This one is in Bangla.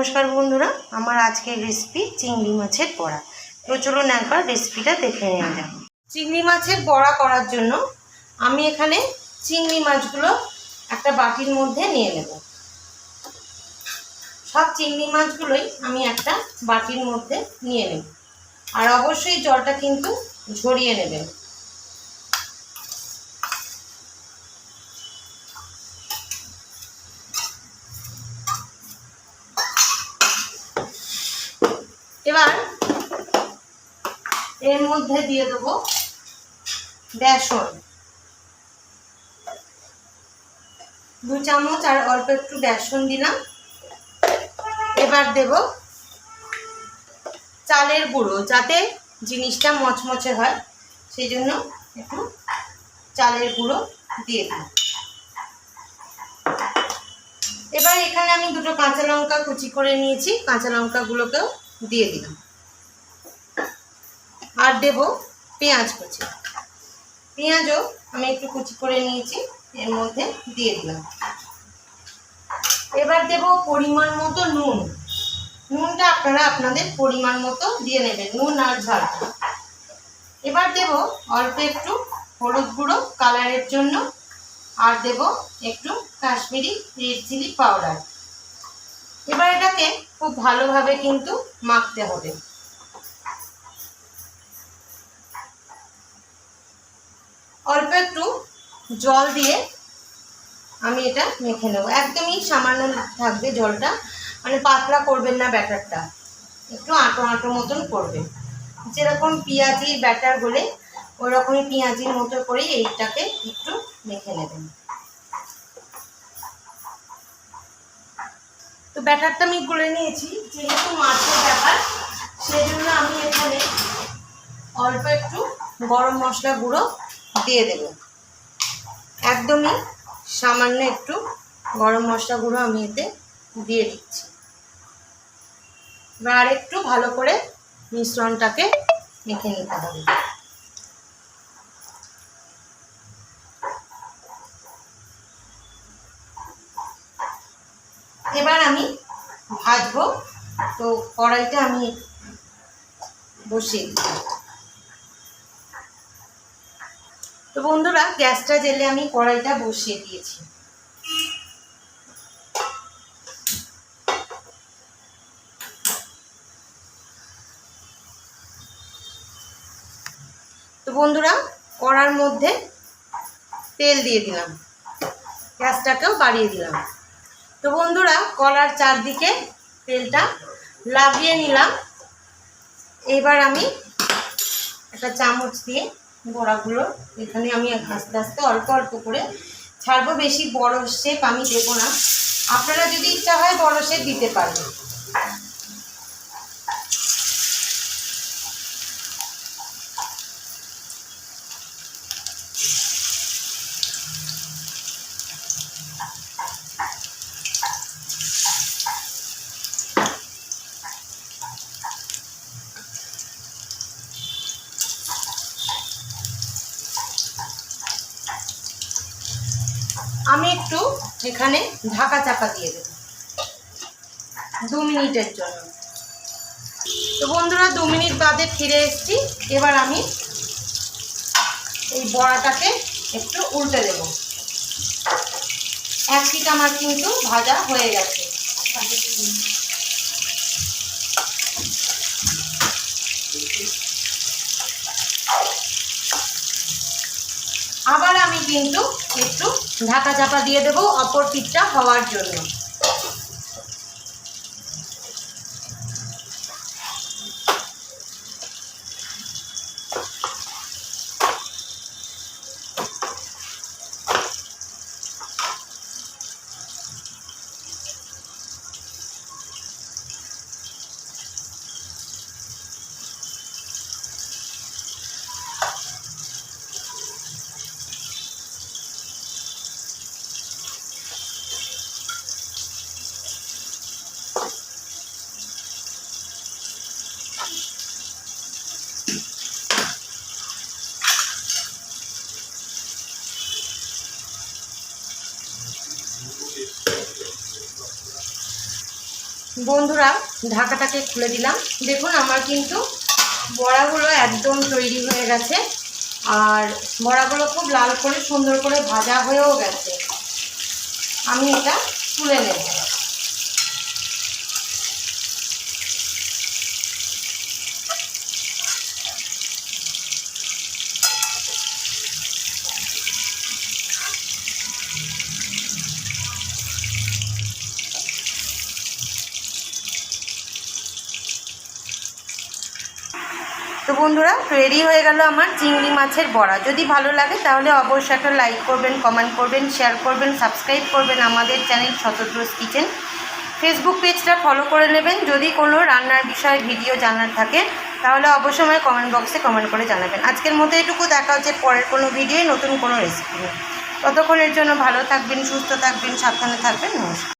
নমস্কার বন্ধুরা, আমার আজকের রেসিপি চিংড়ি মাছের বড়া। তো চলুন একবার রেসিপিটা দেখে নেওয়া যাক চিংড়ি মাছের বড়া করার জন্য আমি এখানে চিংড়ি মাছগুলো একটা বাটির মধ্যে নিয়ে নেব। সব চিংড়ি মাছগুলোই আমি একটা বাটির মধ্যে নিয়ে নেব। আর অবশ্যই জলটা কিন্তু ঝরিয়ে নেবেন এবার এর মধ্যে দিয়ে দেবো বেসন। দু চামচ আর অল্প একটু বেসন দিলাম। এবার দেব চালের গুঁড়ো, যাতে জিনিসটা মচমচে হয়। সেই জন্য একটু চালের গুঁড়ো দিয়ে দিই এবার এখানে আমি দুটো কাঁচা লঙ্কা কুচি করে নিয়েছি। কাঁচা লঙ্কাগুলোকেও দিয়ে দিলাম। আর দেব পেঁয়াজ কুচি। পেঁয়াজও আমি একটু কুচি করে নিয়েছি, এর মধ্যে দিয়ে দিলাম। এবার দেব পরিমাণ মতো নুন। নুনটা আপনারা আপনাদের পরিমাণ মতো দিয়ে নেবেন, নুন আর ঝাল। এবার দেব অল্প একটু হলুদ গুঁড়ো কালারের জন্য, আর দেব একটু কাশ্মীরি রেড চিলি পাউডার। এবার এটাকে খুব ভালোভাবে কিন্তু মাখতে হবে অল্প একটু জল দিয়ে আমি এটা মেখে নেব। একদমই সামান্য থাকবে জলটা। মানে পাতলা করবেন না ব্যাটারটা। একটু আঁটো আঁটো মতন করবেন। যেরকম পেঁয়াজির ব্যাটার বলে ওরকমই পেঁয়াজির মতো করেই এইটাকে একটু মেখে নেবেন। তো ব্যাটারটা আমি গুলে নিয়েছি। যেহেতু মাছের ব্যাপার সেই জন্য আমি এখানে অল্প একটু গরম মশলা গুঁড়ো দিয়ে দেব। একদমই সামান্য একটু গরম মশলা গুঁড়ো আমি এতে দিয়ে দিচ্ছি। এবার একটু ভালো করে মিশ্রণটাকে মেখে নিতে হবে। এবার আমি ভাজবো, তো কড়াইটা আমি বসিয়ে দিই তো বন্ধুরা, গ্যাসটা জেলে আমি কড়াইটা বসিয়ে দিয়েছি। তো বন্ধুরা, কড়ার মধ্যে তেল দিয়ে দিলাম। গ্যাসটাকেও বাড়িয়ে দিলাম। তো বন্ধুরা, কলার চারদিকে তেলটা লাগিয়ে নিলাম। এবার আমি একটা চামচ দিয়ে বড়াগুলো। এখানে আমি আস্তে আস্তে অল্প অল্প করে ছাড়বো। বেশি বড় শেপ আমি দেবো না। আপনারা যদি ইচ্ছা হয় বড় শেপ দিতে পারবেন আমি একটু এখানে ঢাকা চাকা দিয়ে দেব। দু মিনিটের জন্য। তো বন্ধুরা, দু মিনিট বাদে ফিরে এসছি। এবার আমি এই বড়াটাকে একটু উল্টে দেব। এক পিঠ আমার কিন্তু ভাজা হয়ে গেছে। আবার আমি কিন্তু একটু ঢাকা চাপা দিয়ে দেবো অপর পিঠটা হওয়ার জন্য। বন্ধুরা, ঢাকাটাকে খুলে দিলাম। দেখুন, আমার কিন্তু বড়াগুলো একদম তৈরি হয়ে গেছে। আর বড়াগুলো খুব লাল করে, সুন্দর করে ভাজা হয়েও গেছে। আমি এটা তুলে নেব। বন্ধুরা রেডি হয়ে গেল আমার চিংড়ি মাছের বড়া। যদি ভালো লাগে তাহলে অবশ্যই একটা লাইক করবেন কমেন্ট করবেন শেয়ার করবেন সাবস্ক্রাইব করবেন আমাদের চ্যানেল শতদ্রোজ কিচেন ফেসবুক পেজটা ফলো করে নেবেন। যদি কোনো রান্নার বিষয়ে ভিডিও জানার থাকে, তাহলে অবশ্যই আমায় কমেন্ট বক্সে কমেন্ট করে জানাবেন। আজকের মতো এটুকু, দেখা হচ্ছে পরের কোনো ভিডিওয় নতুন কোনো রেসিপি ততক্ষণের জন্য ভালো থাকবেন, সুস্থ থাকবেন, সাবধানে থাকবেন, নমস্কার।